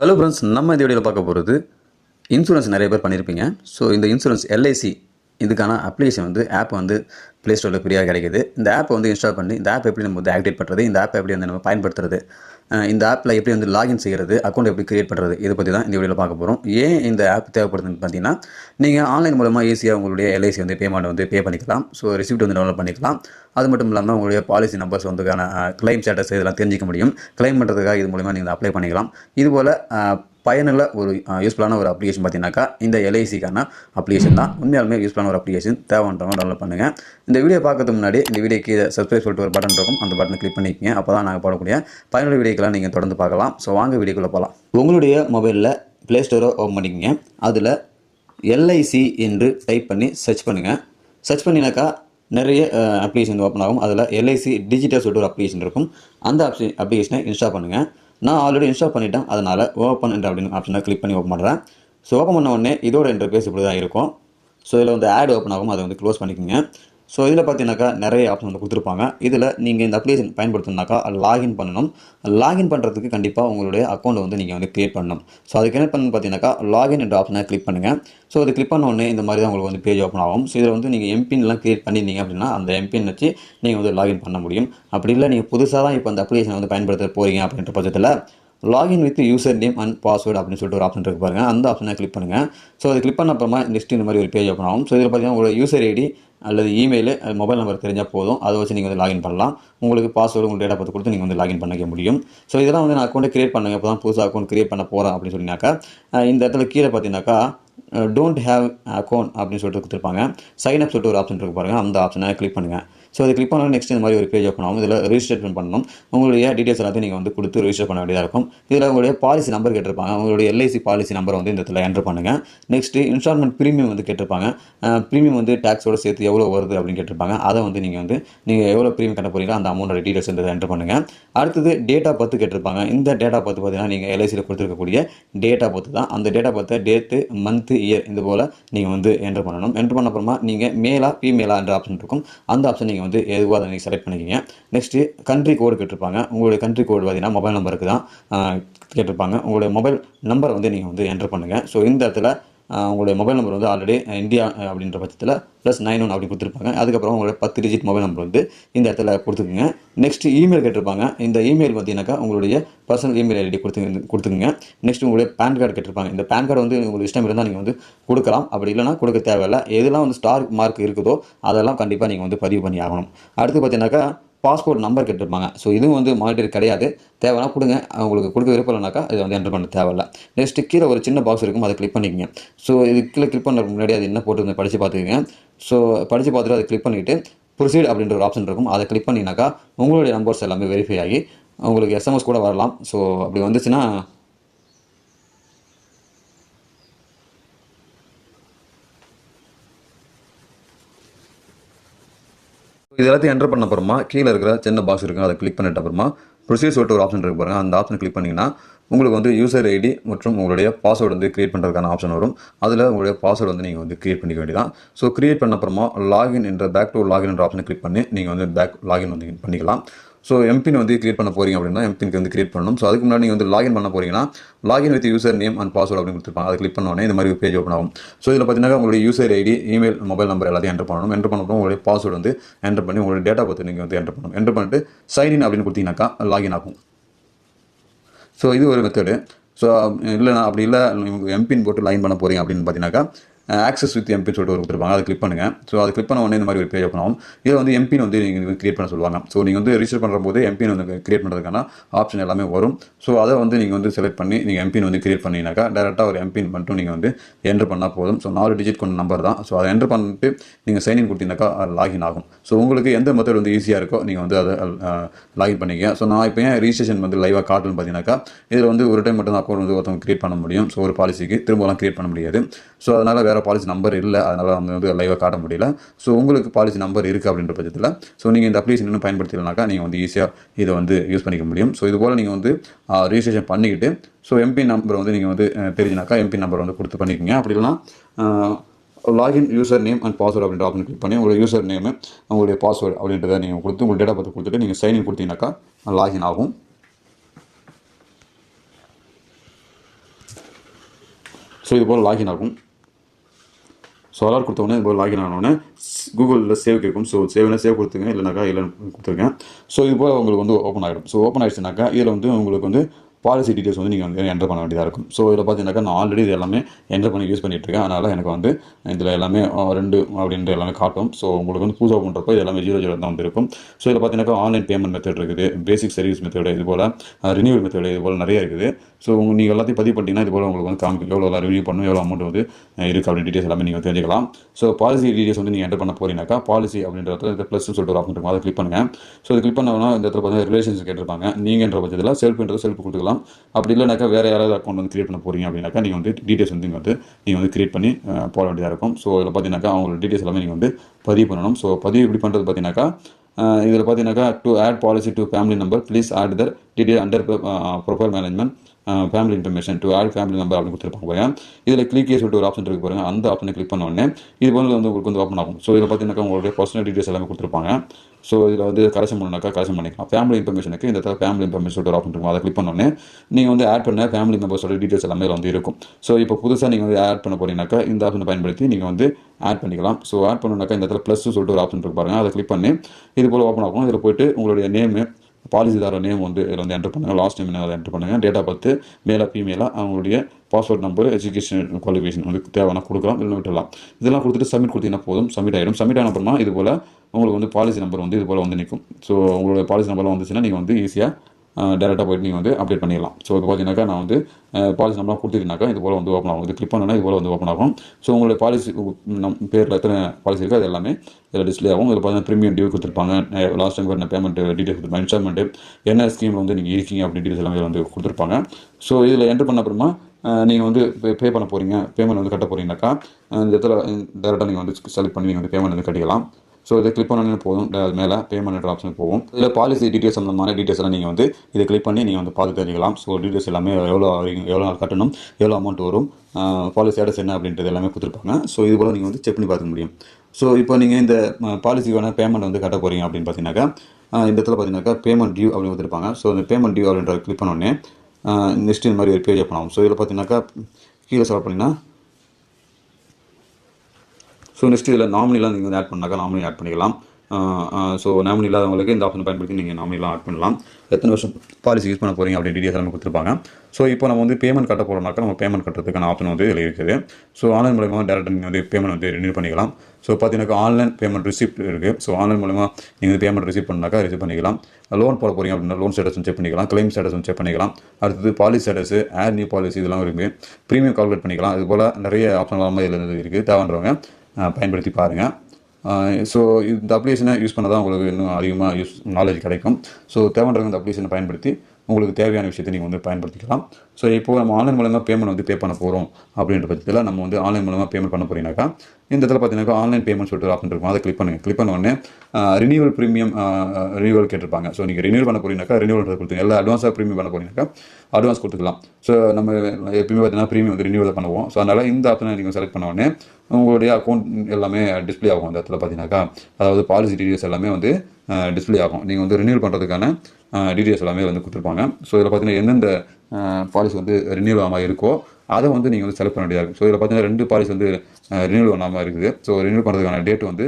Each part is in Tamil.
ஹலோ ஃப்ரெண்ட்ஸ் நம்ம இந்த வீடியோவில் பார்க்க போகிறது இன்சூரன்ஸ் நிறைய பேர் பண்ணியிருப்பீங்க ஸோ இந்த இன்சூரன்ஸ் எல்ஐசி இதுக்கான அப்ளிகேஷன் வந்து ஆப் வந்து ப்ளே ஸ்டோரில் ஃப்ரீயாக கிடைக்குது. இந்த ஆப்பை வந்து இன்ஸ்டால் பண்ணி இந்த ஆப் எப்படி நம்ம வந்து ஆக்டிவேட் பண்ணுறது இந்த ஆப் எப்படி வந்து நம்ம பயன்படுத்துறது இந்த ஆப்பில் எப்படி வந்து லாகின் செய்கிறது அக்கௌண்ட் எப்படி கிரியேட் பண்ணுறது இதை பற்றி தான் இந்த வீடியோவில் பார்க்க போகிறோம் ஏன் இந்த ஆப் தேவைப்படுதுன்னு பார்த்தீங்கன்னா நீங்கள் ஆன்லைன் மூலமாக ஈஸியாக உங்களுடைய எல்ஐசி வந்து பேமெண்ட் வந்து பே பண்ணிக்கலாம். ஸோ ரிசிப்ட் வந்து டவுன்லோட் பண்ணிக்கலாம். அது மட்டும் இல்லாமல் உங்களுடைய பாலிசி நம்பர்ஸ் வந்துக்கான கிளைம் ஸ்டேட்டஸ் இதெல்லாம் தெரிஞ்சிக்க முடியும். கிளைம் பண்ணுறதுக்காக இது மூலிமா நீங்கள் அப்ளை பண்ணிக்கலாம். இதுபோல் பயனுள்ள ஒரு யூஸ்ஃபுல்லான ஒரு அப்ளிகேஷன் பார்த்தீங்கன்னாக்கா இந்த எல்ஐசிக்கான அப்ளிகேஷன் தான். உண்மையாலுமே யூஸ்ஃபுல்லான ஒரு அப்ளிகேஷன் தேவைன்றவங்க டவுன்லோட் பண்ணுங்கள் இந்த வீடியோ பார்க்கறதுக்கு முன்னாடி இந்த வீடியோக்கு கீழே சப்ஸ்கிரைப் சொல்லிட்டு ஒரு பட்டன் இருக்கும். அந்த பட்டனை கிளிக் பண்ணிக்கங்க. அப்போ தான் நாங்கள் போடக்கூடிய பயனுள்ள வீடியோக்கெல்லாம் நீங்கள் தொடர்ந்து பார்க்கலாம். ஸோ வாங்க வீடியோக்குள்ளே போகலாம் உங்களுடைய மொபைலில் ப்ளே ஸ்டோரை ஓப்பன் பண்ணிக்கங்க. அதில் எல்ஐசி என்று டைப் பண்ணி சர்ச் பண்ணுங்கள் சர்ச் பண்ணினாக்கா நிறைய அப்ளிகேஷன் ஓப்பன் ஆகும். அதில் எல்ஐசி டிஜிட்டல் சொல்லிட்டு ஒரு அப்ளிகேஷன் இருக்கும். அந்த அப்ளிகேஷனை இன்ஸ்டால் பண்ணுங்கள் நான் ஆல்ரெடி இன்ஸ்டால் பண்ணிட்டேன். அதனால் ஓப்பன் என்ற அப்படின்னு ஆப்ஷனை கிளிக் பண்ணி ஓப்பன் பண்ணுறேன் ஸோ ஓப்பன் பண்ண உடனே இதோட இன்டர்பேஸ் இப்படி தான் இருக்கும். ஸோ இதில் வந்து ஆட் ஓப்பன் ஆகும். அதை வந்து க்ளோஸ் பண்ணிக்கோங்க. ஸோ இதில் பார்த்தீங்கன்னாக்கா நிறைய ஆப்ஷன் வந்து கொடுத்துருப்பாங்க. இதில் நீங்கள் இந்த அப்ளிகேஷன் பயன்படுத்தணுனாக்கா லாகின் பண்ணணும். லாகின் பண்ணுறதுக்கு கண்டிப்பாக உங்களுடைய அக்கௌண்ட் வந்து நீங்கள் வந்து க்ரியேட் பண்ணணும். ஸோ அதுக்கு என்ன பண்ணணும் பார்த்தீங்கன்னாக்கா லாகின் என்ற ஆப்ஷனை கிளிக் பண்ணுங்கள் ஸோ அது கிளிக் பண்ண உடனே இந்த மாதிரி தான் உங்களுக்கு வந்து பேஜ் ஓப்பன் ஆகும். ஸோ இதில் வந்து நீங்கள் எம்பின்லாம் க்ரியேட் பண்ணியிருந்தீங்க அப்படின்னா அந்த எம்பின் வச்சு நீங்கள் வந்து லாகின் பண்ண முடியும். அப்படி இல்லை நீங்கள் புதுசாக தான் இப்போ அந்த அப்ளிகேஷனை வந்து பயன்படுத்த போகிறீங்க அப்படின்ற பட்சத்தில் login with user name and password அப்படின்னு சொல்லிட்டு ஒரு ஆப்ஷன் இருக்குது பாருங்கள் அந்த ஆப்ஷனை கிளிக் பண்ணுங்கள் ஸோ அது கிளிக் பண்ண அப்புறமா நெக்ஸ்ட் இந்த மாதிரி ஒரு பேஜ் ஓப்பன் ஆகும். ஸோ இதில் பார்த்தீங்கன்னா உங்களோட யூசர் ஐடி அல்லது இமெயில் மொபைல் நம்பர் தெரிஞ்சால் போதும். அதை வச்சு நீங்கள் வந்து லாகின் பண்ணலாம். உங்களுக்கு பாஸ்வேர்டு உங்கள் டேட்டா பார்த்து கொடுத்து நீங்கள் வந்து லாகின் பண்ணிக்க முடியும். ஸோ இதெல்லாம் வந்து நான் அக்கௌண்ட் கிரியேட் பண்ணுங்க இப்போ தான் புதுசாக அக்கௌண்ட் கிரியேட் பண்ண போகிறேன் அப்படின்னு சொன்னாக்கா இந்த இடத்துல கீழே பார்த்தீங்கன்னாக்கா டோன்ட் ஹேவ் அக்கௌண்ட் அப்படின்னு சொல்லிட்டு கொடுத்துருப்பாங்க. சைன் அப் சொல்லிட்டு ஒரு ஆப்ஷன் இருக்கு பாருங்க. அந்த ஆப்ஷனை கிளிக் பண்ணுங்கள் ஸோ அதை கிளிக் பண்ணாலும் நெக்ஸ்ட் இந்த மாதிரி ஒரு பேஜ் ஓப்பன் ஆகும். இதில் ரிஜிஸ்ட்ரேஷன் பண்ணணும். உங்களுடைய டீட்டெயில்ஸ் எல்லாத்தையும் நீங்கள் வந்து கொடுத்து ரிஜிஸ்டர் பண்ண வேண்டியதாக இருக்கும். இதில் உங்களுடைய பாலிசி நம்பர் கேட்டிருப்பாங்க. உங்களுடைய எல்ஐசி பாலிசி நம்பர் வந்து இந்த இடத்துல என்டர் பண்ணுங்கள் நெக்ஸ்ட்டு இன்ஸ்டால்மெண்ட் ப்ரீமியம் வந்து கேட்டிருப்பாங்க. ப்ரீமியம் வந்து டேக்ஸோடு சேர்த்து எவ்வளோ வருது அப்படின்னு கேட்டிருப்பாங்க. அதை வந்து நீங்கள் வந்து நீங்கள் எவ்வளோ ப்ரீமியம் கட்ட போகிறீங்களோ அந்த அமௌண்டோட டீட்டெயில்ஸ் வந்து என்டர் பண்ணுங்கள் அடுத்தது டேட்டா பத்து கேட்டிருப்பாங்க. இந்த டேட்டா பத்து பார்த்தீங்கன்னா நீங்கள் எல்ஐசியில் கொடுத்துருக்கக்கூடிய டேட்டா பத்து தான். அந்த டேட்டா பத்தை டேட்டு மந்த்து இயர் இது போல் நீங்கள் வந்து என்டர் பண்ணணும். என்டர் பண்ண அப்புறமா நீங்கள் மேலாக ஃபீமேலாக என்ற ஆப்ஷன் இருக்கும். அந்த ஆப்ஷன் நீங்கள் வந்து எதுவாக அதை நீங்கள் செலக்ட் பண்ணிக்கிங்க. நெக்ஸ்ட்டு கண்ட்ரி கோடு கேட்டிருப்பாங்க. உங்களுடைய கண்ட்ரி கோடு பார்த்தீங்கன்னா மொபைல் நம்பருக்கு தான் கேட்டிருப்பாங்க. உங்களுடைய மொபைல் நம்பரை வந்து நீங்கள் வந்து என்டர் பண்ணுங்கள் ஸோ இந்த இடத்துல உங்களுடைய மொபைல் நம்பர் வந்து ஆல்ரெடி இந்தியா அப்படின்ற பட்சத்தில் ப்ளஸ் நைன் ஒன் அப்படி கொடுத்துருப்பாங்க. அதுக்கப்புறம் உங்களுடைய பத்து டிஜிட் மொபைல் நம்பர் வந்து இந்த இடத்துல கொடுத்துக்குங்க. நெக்ஸ்ட் இமெயில் கேட்டிருப்பாங்க. இந்த இமெயில் பார்த்தீங்கன்னாக்கா உங்களுடைய பர்சனல் இமெயில் ஐடி கொடுத்து கொடுத்துக்குங்க. நெக்ஸ்ட் உங்களுடைய பேன் கார்டு கேட்டிருப்பாங்க. இந்த பேன் கார்டு வந்து உங்களுக்கு இஷ்டம் இருந்தால் நீங்கள் வந்து கொடுக்கலாம். அப்படி இல்லைனா கொடுக்க தேவையில்லை. எதெல்லாம் வந்து ஸ்டார் மார்க் இருக்குதோ அதெல்லாம் கண்டிப்பாக நீங்கள் வந்து பதிவு பண்ணி ஆகணும். அடுத்து பார்த்தீங்கன்னாக்கா பாஸ்போர்ட் நம்பர் கேட்டிருப்பாங்க. ஸோ இதுவும் வந்து மானிட்டரி கிடையாது. தேவைன்னா கொடுங்க. அவங்களுக்கு கொடுக்க விருப்பம் இல்லைனாக்கா இதை வந்து என்டர் பண்ண தேவையில்ல. நெக்ஸ்ட் கீழே ஒரு சின்ன பாக்ஸ் இருக்கும். அதை கிளிக் பண்ணிக்கங்க. ஸோ இது கீழே கிளிக் பண்ணுறதுக்கு முன்னாடி அது என்ன போட்டு படித்து பார்த்துக்கங்க. ஸோ படித்து பார்த்துட்டு அதை கிளிக் பண்ணிவிட்டு ப்ரொசீட் அப்படின்ற ஒரு ஆப்ஷன் இருக்கும். அதை கிளிக் பண்ணினாக்கா உங்களுடைய நம்பர்ஸ் எல்லாமே வெரிஃபை ஆகி உங்களுக்கு எஸ்எம்எஸ் கூட வரலாம். ஸோ அப்படி வந்துச்சுன்னா இது எல்லாத்தையும் என்டர் பண்ண அப்புறமா கீழே இருக்கிற சின்ன பாக்ஸ் இருக்கும் அதை கிளிக் பண்ணிட்ட அப்புறமா ப்ரொசீஜர் சொல்லிட்டு ஒரு ஆப்ஷன் இருக்கு பாருங்கள் அந்த ஆப்ஷன் கிளிக் பண்ணிங்கன்னா உங்களுக்கு வந்து யூசர் ஐடி மற்றும் உங்களுடைய பாஸ்வேர்டு வந்து கிரியேட் பண்ணுறதுக்கான ஆப்ஷன் வரும். அதில் உங்களுடைய பாஸ்வேர்டு வந்து நீங்கள் வந்து கிரியேட் பண்ணிக்க வேண்டியதான் ஸோ கிரியேட் பண்ண அப்புறமா லாகின் என்ற பேக் டு லாகின் என்ற ஆப்ஷனை கிளிக் பண்ணி நீங்கள் வந்து பேக் லாகின் வந்து பண்ணிக்கலாம். ஸோ எம்பின் வந்து கிரியேட் பண்ண போறீங்க அப்படின்னா எம்பின்க்கு வந்து கிரியேட் பண்ணணும். ஸோ அதுக்கு முன்னாடி நீங்கள் வந்து லாகின் பண்ண போறீங்கன்னா login with user name and password அப்படின்னு கொடுத்துருப்பாங்க. அதை கிளிக் பண்ணோடனே இந்த மாதிரி ஒரு பேஜ் ஓப்பன் ஆகும். ஸோ இதில் பார்த்தீங்கன்னா உங்களுடைய user ID email mobile number எல்லாத்தையும் என்டர் பண்ணணும். என்டர் பண்ண உங்களுடைய பாஸ்வேர்டு வந்து என்டர் பண்ணி உங்களுடைய டேட்டா பார்த்து நீங்கள் வந்து என்டர் பண்ணணும். என்டர் பண்ணிட்டு சைன்இன் அப்படின்னு கொடுத்தீங்கன்னாக்கா லாகின் ஆகும். ஸோ இது ஒரு மெத்தடு ஸோ இல்லைண்ணா அப்படி இல்லை உங்களுக்கு எம்பின் போட்டு லைன் பண்ண போகிறீங்க அப்படின்னு பார்த்தீங்கன்னாக்கா ஆக்சஸ் வித் எம்பின்னு சொல்லிட்டு ஒரு கொடுத்துருப்பாங்க. அதை கிளிக் பண்ணுங்கள் ஸோ அதை கிளிக் பண்ண உடனே இந்த மாதிரி ஒரு பேஜ் ஓப்பன் ஆகும். இதில் வந்து எம்பின் வந்து நீங்கள் கிரியேட் பண்ண சொல்லுவாங்க. ஸோ நீங்கள் வந்து ரிஜிஸ்டர் பண்ணுற போது எம்பின் வந்து கிரியேட் பண்ணுறதுக்கான ஆப்ஷன் எல்லாமே வரும். ஸோ அதை வந்து நீங்கள் வந்து செலக்ட் பண்ணி நீங்கள் எம்பின் வந்து கிரியேட் பண்ணினாக்கா டேரெக்டாக ஒரு எம்பின் மட்டும் நீங்கள் வந்து என்ட்ரு பண்ணால் போதும். ஸோ நாலு டிஜிட் கொண்ட நம்பர் தான். ஸோ அதை என்டர் பண்ணிட்டு நீங்கள் சைன்இன் கொடுத்தீங்கன்னாக்கா லாகின் ஆகும். ஸோ உங்களுக்கு எந்த மெத்தட் வந்து ஈஸியாக இருக்கோ நீங்கள் வந்து அதை லாகின் பண்ணிக்க ஸோ நான் இப்போ ஏன் ரிஜிஸ்ட்ரேஷன் வந்து லைவாக காட்டுன்னு பார்த்தீங்கன்னாக்கா இதில் வந்து ஒரு டைம் மட்டும் தான் அக்கௌண்ட் வந்து ஒருத்தவங்க கிரியேட் பண்ண முடியும். ஸோ ஒரு பாலிசிக்கு திரும்பலாம் கிரியேட் பண்ண முடியாது. ஸோ அதனால் வேறு பாலிசி நம்பர் இல்லை அதனால் நம்ம வந்து லைவாக காட்ட முடியல. ஸோ உங்களுக்கு பாலிசி நம்பர் இருக்குது அப்படின்ற பட்சத்தில் ஸோ நீங்கள் இந்த அப்ளிகேஷன் இன்னும் பயன்படுத்தினாக்கா நீங்கள் வந்து ஈஸியாக இதை வந்து யூஸ் பண்ணிக்க முடியும். ஸோ இது போல் நீங்கள் வந்து ரிஜிஸ்ட்ரேஷன் பண்ணிக்கிட்டு ஸோ எம்பி நம்பர் வந்து நீங்கள் வந்து தெரிஞ்சுனாக்கா எம்பி நம்பர் வந்து கொடுத்து பண்ணிக்கோங்க. அப்படி இல்லைனா login user name and password அப்படின்ற ஆப்ஷன் கிளிக் பண்ணி உங்களுடைய யூசர் நேமு உங்களுடைய பாஸ்வேர்டு அப்படின்றத நீங்கள் கொடுத்து உங்கள் டேட்டா பார்த்து கொடுத்துட்டு நீங்கள் சைன்இன் கொடுத்தீங்கன்னாக்கா லாகின் ஆகும். ஸோ இது போல் லாகின் ஆகும். ஸோ அலாட் கொடுத்தோடனே இது போல் லாகின் ஆனோடனே கூகுளில் சேவ் கேட்கும். ஸோ சேவ்னா சேவ் கொடுத்துங்க இல்லைனாக்கா இல்லைன்னு கொடுத்துருக்கேன் ஸோ இது போல் உங்களுக்கு வந்து ஓப்பன் ஆகிடும். ஸோ ஓப்பன் ஆகிடுச்சுனாக்கா இதில் வந்து உங்களுக்கு வந்து பாலிசி டீட்டெயில்ஸ் வந்து நீங்கள் வந்து என்டர் பண்ண வேண்டியதாக இருக்கும். ஸோ இதில் பார்த்தீங்கன்னாக்கா நான் ஆல்ரெடி இது எல்லாமே என்டர் பண்ணி யூஸ் பண்ணிட்டுருக்கேன் அதனால் எனக்கு வந்து இதில் எல்லாமே ரெண்டு அப்படின்ற எல்லாமே காட்டும். ஸோ உங்களுக்கு வந்து புதுசாக பண்ணுறப்போ இது எல்லாமே ஜீரோ ஜீரோ தான் வந்து இருக்கும். ஸோ இதில் பார்த்தீங்கன்னாக்கா ஆன்லைன் பேமெண்ட் மெத்தட் இருக்குது. பேசிக் சர்வீஸ் மெத்தட் இது போல் ரினியூவல் மெத்தட் இது போல் நிறைய இருக்குது. ஸோ உங்கள் நீங்கள் எல்லாத்தையும் பதிவு பண்ணிட்டீங்கன்னா இது போல் உங்களுக்கு வந்து காமிக்கும். எவ்வளோ ரினியூ பண்ணும் எவ்வளோ அமௌண்ட் வந்து இருக்குது அப்படின்னு டீட்டெயில்ஸ் எல்லாமே நீங்கள் தெரிஞ்சுக்கலாம். ஸோ பாலிசி டீட்டெயில்ஸ் வந்து நீங்கள் என்டர் பண்ண போகிறீங்கன்னாக்கா பாலிசி அப்படின்ற இடத்துல இந்த ப்ளஸ் சொல்லிட்டு ஒரு ஆப்ஷன் இருக்கும் அதை கிளிக் பண்ணுங்கள் ஸோ இது கிளிக் பண்ணோம்னா இந்த இடத்துல பார்த்தீங்கன்னா ரிலேஷன்ஸ் கேட்டிருப்பாங்க. நீங்கன்ற பட்சத்தில் செல்ஃப்ன்றது செல்ஃப் கொடுத்துக்கலாம். அப்படி இல்லைனாக்கா வேறு யாராவது அக்கௌண்ட் வந்து கிரியேட் பண்ண போகிறீங்க அப்படின்னாக்கா நீங்கள் வந்து டீட்டெயில்ஸ் வந்து இங்கே வந்து நீங்கள் வந்து கிரியேட் பண்ணி போட வேண்டியதாக இருக்கும். ஸோ இதில் பார்த்தீங்கன்னாக்கா அவங்களோட டீட்டெயில்ஸ் எல்லாமே நீங்கள் வந்து பதிவு பண்ணணும். ஸோ பதிவு எப்படி பண்ணுறது பார்த்தீங்கன்னாக்கா இதில் பார்த்தீங்கன்னாக்கா to add policy to family number please add their detail under profile management family information to add family number அப்படின்னு கொடுத்துருப்பாங்க பாருங்க. இதில் கிளிக்கே சொல்லிட்டு ஒரு ஆப்ஷன் இருக்கு பாருங்க. அந்த ஆப்ஷனை கிளிக் பண்ண உடனே இது வந்து வந்து உங்களுக்கு வந்து ஓப்பன் ஆகும். ஸோ இதில் பார்த்தீங்கன்னாக்கா உங்களுடைய பர்சனல் டீட்டெயில்ஸ் எல்லாமே கொடுத்துருப்பாங்க. ஸோ இதில் வந்து கரெக்ஷன் பண்ணாக்கா கரெக்ஷன் பண்ணிக்கலாம் ஃபேமிலி இன்ஃபர்மேஷனுக்கு இந்த ஃபேமிலி இன்ஃபர்மேஷன் சொல்லிட்டு ஒரு ஆப்ஷன் இருக்கும் அதை கிளிக் பண்ண உடனே நீங்கள் வந்து ஆட் பண்ண ஃபேமிலி மெம்பர்ஸோட டீட்டெயில்ஸ் எல்லாமே வந்து இருக்கும். ஸோ இப்போ புதுசாக நீங்கள் வந்து ஆட் பண்ண போறீங்கன்னாக்கா இந்த ஆப்ஷனை பயன்படுத்தி நீங்கள் வந்து ஆட் பண்ணிக்கலாம். ஸோ ஆட் பண்ணணுனாக்கா இந்த இடத்துல ப்ளஸ் சொல்லிட்டு ஒரு ஆப்ஷன் இருக்கு பாருங்கள் அதை கிளிக் பண்ணி இது போல் ஓப்பன் ஆகும். இதில் போயிட்டு உங்களுடைய நேமு பாலிசிதார நேம் வந்து இதில் வந்து என்டர் பண்ணுங்கள் லாஸ்ட் நேம் அதை என்டர் பண்ணுங்கள் டேட்டா பார்த்து மேலே ஃபீமேலாக அவங்களுடைய பாஸ்வேர்ட் நம்பர் எஜுகேஷன் குவாலிஃபிகேஷன் வந்து தேவைன்னா கொடுக்கலாம் இல்லை விட்டுலாம் இதெல்லாம் கொடுத்துட்டு சப்மிட் கொடுத்தீங்கன்னா போதும். சப்மிட் ஆகிடும் சப்மிட் ஆன அப்புறமா இது போல் உங்களுக்கு வந்து பாலிசி நம்பர் வந்து இது போல் வந்து நிற்கும் ஸோ உங்களோட பாலிசி நம்பர்லாம் வந்துச்சுன்னா நீங்கள் வந்து ஈஸியாக டேரெக்டாக போயிட்டு நீங்கள் வந்து அப்டேட் பண்ணிடலாம். ஸோ இப்போ பார்த்தீங்கன்னாக்கா நான் வந்து பாலிசி நம்பர்லாம் கொடுத்துட்டீங்கன்னாக்கா இது போல் வந்து ஓப்பன் ஆகும். இது கிளிக் பண்ணனா இது போல் வந்து ஓப்பன் ஆகும். ஸோ உங்களுடைய பாலிசி நம் பேரில் எத்தனை பாலிசி இருக்கோ அது எல்லாமே இதில் டிஸ்பிளே ஆகும். இதில் பார்த்தீங்கன்னா ப்ரீமியம் டியூ கொடுத்துருப்பாங்க. லாஸ்ட் டைம் பண்ண பேமெண்ட் டீட்டெயில் கொடுத்துருப்பாங்க. இன்ஸ்டால்மெண்ட்டு என்ன ஸ்கீமில் வந்து நீங்கள் இருக்கீங்க அப்படின்னு டீட்டெயில்ஸ் எல்லாமே வந்து கொடுத்துருப்பாங்க. ஸோ இதில் என்டர் பண்ண அப்புறமா நீங்கள் வந்து பே பண்ண போகிறீங்க பேமெண்ட் வந்து கட்ட போகிறீங்கனாக்கா இந்த இடத்துல டேரெக்டாக நீங்கள் வந்து செலக்ட் பண்ணி நீங்கள் வந்து பேமெண்ட் வந்து கட்டிக்கலாம். ஸோ இதை கிளிக் பண்ணனே போதும். அது மேலே பேமெண்ட் ஆப்ஷன் போகும். இதில் பாலிசி டீட்டெயில்ஸ் அந்த டீட்டெயில்ஸ் எல்லாம் நீங்கள் வந்து இதை கிளிக் பண்ணி நீங்கள் வந்து பார்த்து தெரிஞ்சுக்கலாம். ஸோ டீட்டெயில்ஸ் எல்லாமே எவ்வளோ எவ்வளோ நாள் கட்டணும் எவ்வளோ அமௌண்ட் வரும் பாலிசி ஸ்டேட்டஸ் என்ன அப்படின்றது எல்லாமே கொடுத்துருப்பாங்க. ஸோ இது போல் நீங்கள் வந்து செக் பண்ணி பார்த்துக்க முடியும். ஸோ இப்போ நீங்கள் இந்த பாலிசிக்கான பேமெண்ட் வந்து கட்ட போகிறீங்க அப்படின்னு பார்த்தீங்கன்னாக்கா இந்த இடத்துல பார்த்தீங்கன்னாக்கா பேமெண்ட் டியூ அப்படின்னு கொடுத்துருப்பாங்க. ஸோ இந்த பேமெண்ட் டியூ அப்படின்றத கிளிக் பண்ணோடனே நெக்ஸ்ட் இந்த மாதிரி ஒரு பேஜ் ஓப்பன் ஆகும். ஸோ இதில் பார்த்தீங்கன்னாக்கா கீழே செலக்ட் பண்ணிங்கன்னா ஸோ நெக்ஸ்ட் இதில் நாமினிலாம் நீங்கள் வந்து ஆட் பண்ணாக்கா நாமினி ஆட் பண்ணிக்கலாம். ஸோ நாமினி இல்லாதவங்களுக்கு இந்த ஆப்ஷன் பயன்படுத்தி நீங்கள் நாமினிலாம் ஆட் பண்ணலாம். எத்தனை வருஷம் பாலிசி யூஸ் பண்ண போகிறீங்க அப்படின்னு டீடைல்ஸ் எல்லாமே கொடுத்துருப்பாங்க. ஸோ இப்போ நம்ம வந்து பேமெண்ட் கட்ட போகிறோம்னாக்கா நம்ம பேமெண்ட் கட்டுறதுக்கான ஆப்ஷன் வந்து இதில் இருக்குது. ஸோ ஆன்லைன் மூலமாக டேரெக்டாக நீங்கள் வந்து பேமெண்ட் வந்து ரினியூ பண்ணிக்கலாம். ஸோ பார்த்தீங்கன்னா ஆன்லைன் பேமெண்ட் ரிசிப்ட் இருக்குது ஸோ ஆன்லைன் மூலமாக நீங்கள் வந்து பேமெண்ட் ரிசீவ் பண்ணாக்கா ரிசீவ் பண்ணிக்கலாம். லோன் போட போகிறீங்க அப்படின்னா லோன் ஸ்டேட்டஸ் செக் பண்ணிக்கலாம். கிளைம் ஸ்டேட்டஸ் செக் பண்ணிக்கலாம். அடுத்தது policy status or new policy இதெல்லாம் இருக்குது ப்ரீமியம் கால்குலேட் பண்ணிக்கலாம். இது போல் நிறைய ஆப்ஷன் எல்லாமே இதில் இருக்குது தேவைன்றவங்க பயன்படுத்தி பாருங்கள் ஸோ இந்த அப்ளிகேஷனை யூஸ் பண்ண தான் உங்களுக்கு இன்னும் அதிகமாக யூஸ் நாலேஜ் கிடைக்கும். ஸோ தேவைன்றவங்க இந்த அப்ளிகேஷனை பயன்படுத்தி உங்களுக்கு தேவையான விஷயத்தை நீங்கள் வந்து பயன்படுத்திக்கலாம். ஸோ இப்போ நம்ம ஆன்லைன் மூலமாக பேமெண்ட் வந்து பே பண்ண போகிறோம் அப்படின்ற பட்சத்தில் நம்ம வந்து ஆன்லைன் மூலமாக பேமெண்ட் பண்ண போறீங்கனாக்கா இந்த இடத்துல பார்த்தீங்கன்னாக்கா ஆன்லைன் பேமெண்ட் சொல்லிட்டு ஆப்ஷன் இருக்கும். அதை கிளிக் பண்ணுங்கள் கிளிக் பண்ண உடனே ரினியூவல் ப்ரீமியம் ரினியூவல் கேட்டிருப்பாங்க. ஸோ நீங்கள் ரினியூவல் பண்ண போறீங்கனாக்கா ரினியூவல் கொடுத்துங்க எல்லா அட்வான்ஸாக ப்ரீமியம் பண்ண போறீங்கனாக்கா அட்வான்ஸ் கொடுத்துக்கலாம். ஸோ நம்ம எப்பயுமே பார்த்தீங்கன்னா ப்ரீமியம் வந்து ரினியூவல் பண்ணுவோம். ஸோ அதனால் இந்த ஆப்ஷனை நீங்கள் செலக்ட் பண்ண உடனே உங்களுடைய அக்கௌண்ட் எல்லாமே டிஸ்ப்ளே ஆகும் அந்த இடத்துல பார்த்தீங்கன்னாக்கா அதாவது பாலிசி டீடைல்ஸ் எல்லாமே வந்து டிஸ்ப்ளே ஆகும். நீங்கள் வந்து ரினியூவல் பண்ணுறதுக்கான டீடைல்ஸ் எல்லாமே வந்து கொடுத்துருப்பாங்க. ஸோ இதில் பார்த்தீங்கன்னா எந்தெந்த பாலிசி வந்து ரினியூவல் ஆகாமல் இருக்கோ அதை வந்து நீங்கள் வந்து செலக்ட் பண்ண வேண்டியதாக இருக்கும். ஸோ இதில் பார்த்தீங்கன்னா ரெண்டு பாலிசி வந்து ரினியூவல் பண்ணாமல் இருக்குது. ஸோ ரினியூவல் பண்ணுறதுக்கான டேட் வந்து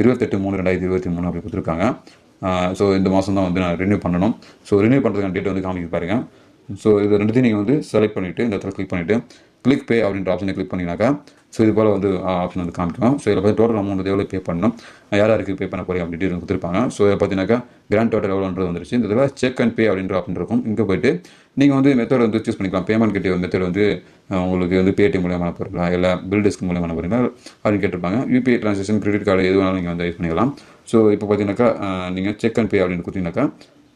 இருபத்தெட்டு மூணு ரெண்டாயிரத்தி இருபத்தி மூணு அப்படி கொடுத்துருக்காங்க. ஸோ இந்த மாதம் தான் வந்து நான் ரினியூ பண்ணணும். ஸோ ரினியூ பண்ணுறதுக்கான டேட் வந்து காமிக்க பாருங்க. ஸோ இது ரெண்டுத்தையும் நீங்கள் வந்து செலக்ட் பண்ணிவிட்டு இந்த இடத்துல கிளிக் பண்ணிவிட்டு கிளிக் பே அப்படின்ற ஆப்ஷனை கிளிக் பண்ணிங்கனாக்கா ஸோ இது போல் வந்து ஆப்ஷன் வந்து காமிக்கும். ஸோ இதில் பார்த்து டோட்டல் அமௌண்ட் வந்து எவ்வளோ பே பண்ணணும்? யார் யாருக்கு பே பண்ண போகிறீங்க அப்படின்னு கொடுத்துருப்பாங்க. ஸோ இதை பார்த்தீங்கன்னாக்கா கிராண்ட் டோட்டல் எவ்வளோன்றது வந்துருச்சு. இந்த இதில் செக் அண்ட் பே அப்படின்ற ஆப்ஷன் இருக்கும். இங்கே போயிட்டு நீங்கள் வந்து மெத்தட் வந்து சூஸ் பண்ணிக்கலாம். பேமெண்ட் கிட்டே மெத்தட் வந்து உங்களுக்கு வந்து பேடிஎம் மூலியமாக போகிறீங்களா இல்லை பில் டெஸ்க் மூலியமாக போகிறீங்களா அப்படின்னு கேட்டிருப்பாங்க. யூபிஐ ட்ரான்சாக்ஷன் கிரெடிட் கார்டு எது வேணாலும் நீங்கள் வந்து யூஸ் பண்ணிக்கலாம். ஸோ இப்போ பார்த்தீங்கன்னாக்கா நீங்கள் செக் அண்ட் பே அப்படின்னு கொடுத்தீங்கன்னாக்கா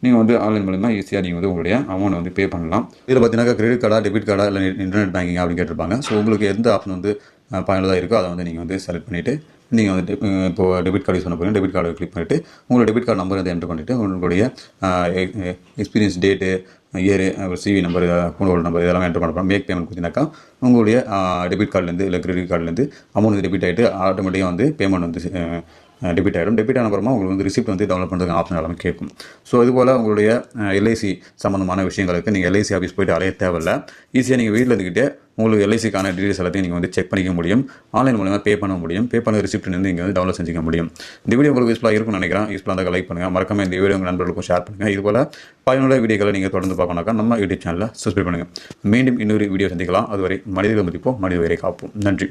நீங்கள் வந்து ஆன்லைன் மூலமாக ஈஸியாக நீங்கள் வந்து உங்களுடைய அமௌண்ட் வந்து பே பண்ணலாம். இதில் பார்த்தீங்கன்னா கிரெடிட் கார்டா டெபிட் கார்டா இல்லை இன்டர்நெட் பேங்கிங் அப்படின்னு கேட்டிருப்பாங்க. ஸோ உங்களுக்கு எந்த ஆப்ஷன் வந்து பயனுள்ளதாக இருக்கோ அதை வந்து நீங்கள் வந்து செலக்ட் பண்ணிவிட்டு நீங்கள் வந்து இப்போ டெபிட் கார்டு யூஸ் பண்ண போகிறீங்க டெபிட் கார்டு கிளிக் பண்ணிவிட்டு உங்களோட டெபிட் கார்டு நம்பர் வந்து என்ட்ரு பண்ணிவிட்டு உங்களுடைய experience date year CV number account holder number இதெல்லாம் என்ட்ரு பண்ண மேக் பேமெண்ட் கொடுத்தீங்கன்னாக்கா உங்களுடைய டெபிட் கார்டுலேருந்து இல்லை கிரெடிட் கார்டுலேருந்து அமௌண்ட் வந்து டெபிட் ஆகிட்டு ஆட்டோமேட்டிக்காக வந்து பேமெண்ட் வந்து டெபிட் ஆகிடும் டெபிட் ஆனப்புறமா உங்களுக்கு வந்து ரிசிப்ட் வந்து டவுன்லோட் பண்ணுறதுக்கு ஆப்ஷன் எல்லாமே கேட்கும். ஸோ இதுபோல் உங்களுடைய எல்ஐசி சம்மந்தமான விஷயங்களுக்கு நீங்கள் எல்ஐசி ஆஃபீஸ் போயிட்டு அலைய தேவையில்ல. ஈஸியாக நீங்கள் வீட்டில் இருந்துக்கிட்டே உங்களுக்கு எல்ஐசிக்கான டீடைல்ஸ் எல்லாத்தையும் நீங்கள் வந்து செக் பண்ணிக்க முடியும். ஆன்லைன் மூலமாக பே பண்ண முடியும். பே பண்ண ரிசிப்ட் வந்து நீங்கள் வந்து டவுன்லோட் செஞ்சுக்க முடியும். இந்த வீடியோ உங்களுக்கு யூஸ்ஃபுல்லாக இருக்கும்னு நினைக்கிறேன். யூஸ்ஃபுல்லாக இருந்தால் லைக் பண்ணுங்கள் மறக்காம இந்த வீடியோ உங்கள் நண்பர்களுக்கும் ஷேர் பண்ணுங்கள் இது போல் பயனுள்ள வீடியோக்களை நீங்கள் தொடர்ந்து பார்க்கணாக்கா நம்ம யூடியூப் சேனலில் சப்ஸ்கிரைப் பண்ணுங்கள் மீண்டும் இன்னொரு வீடியோ சந்திக்கலாம். அதுவரை மனிதர்கள் மதிப்போம். மனித உயிரை காப்போம். நன்றி.